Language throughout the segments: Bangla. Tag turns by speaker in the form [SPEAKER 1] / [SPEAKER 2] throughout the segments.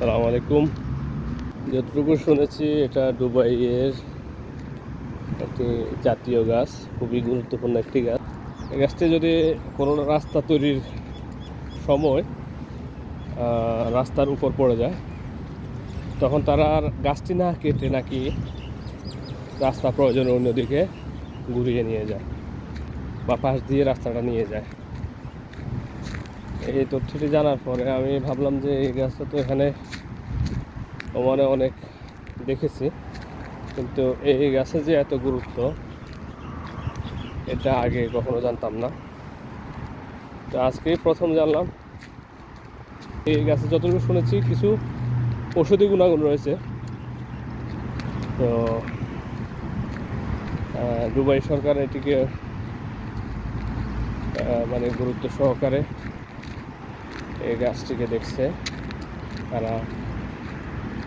[SPEAKER 1] সালাম আলাইকুম। যতটুকু শুনেছি, এটা দুবাইয়ের একটি জাতীয় গাছ, খুবই গুরুত্বপূর্ণ একটি গাছ। এই গাছটি যদি কোনো রাস্তা তৈরির সময় রাস্তার উপর পড়ে যায়, তখন তারা আর গাছটি না কেটে নাকি রাস্তা প্রয়োজনে অন্যদিকে ঘুরিয়ে নিয়ে যায় বা পাশ দিয়ে রাস্তাটা নিয়ে যায়। এই তথ্যটি জানার পরে আমি ভাবলাম যে এই গাছটা তো এখানে মানে অনেক দেখেছি। কিন্তু এই গাছে যে এত গুরুত্ব, এটা আগে কখনো জানতাম না। তো আজকেই প্রথম জানলাম, এই গাছে যতটুকু শুনেছি কিছু ঔষধি গুণাগুণ রয়েছে। তো দুবাই সরকার এটিকে মানে গুরুত্ব সহকারে এই গাছটিকে দেখছে। তারা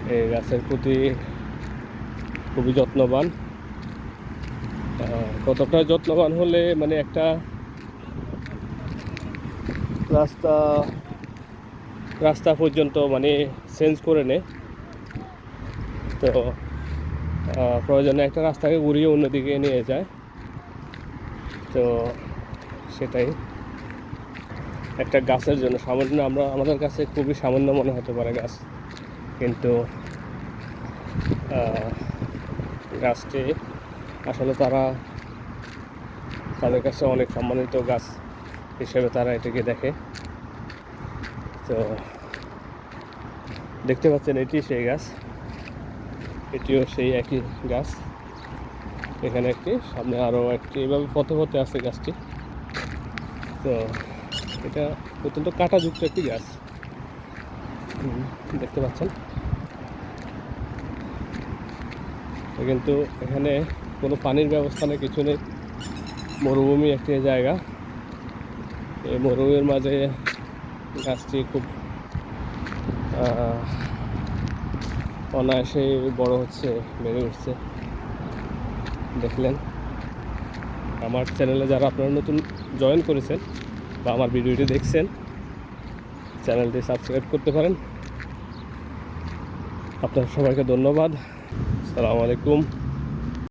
[SPEAKER 1] এই গাছের প্রতি খুবই যত্নবান। কতটা যত্নবান হলে মানে একটা রাস্তা রাস্তা পর্যন্ত মানে চেঞ্জ করে নেয়। তো প্রয়োজনে একটা রাস্তাকে ঘুরিয়ে অন্যদিকে নিয়ে যায়। তো, সেটাই। একটা গাছের জন্য। সামান্য আমরা, আমাদের কাছে খুবই সামান্য মনে হতে পারে গাছ। কিন্তু গাছটি আসলে তারা, তাদের কাছে অনেক সম্মানিত গাছ হিসেবে তারা এটাকে দেখে। তো, দেখতে পাচ্ছেন এটি সেই গাছ। এটিও সেই একই গাছ। এখানে একটি, সামনে আরও একটি, এভাবে পথে পথে আছে গাছটি। তো এটা অত্যন্ত কাঁটাযুক্ত একটি গাছ দেখতে পাচ্ছেন? কিন্তু এখানে কোনো পানির ব্যবস্থা নেই কিছু নেই। মরুভূমি একটি জায়গা। এই মরুভূমির মাঝে গাছটি খুব আহ, অনায়াসেই বড় হচ্ছে বেড়ে উঠছে। দেখলেন? আমার চ্যানেলে যারা আপনারা নতুন জয়েন করেছেন বা আমার ভিডিওটি দেখছেন চ্যানেলটি সাবস্ক্রাইব করতে পারেন। আপনার সবাইকে ধন্যবাদ। সালামু আলাইকুম।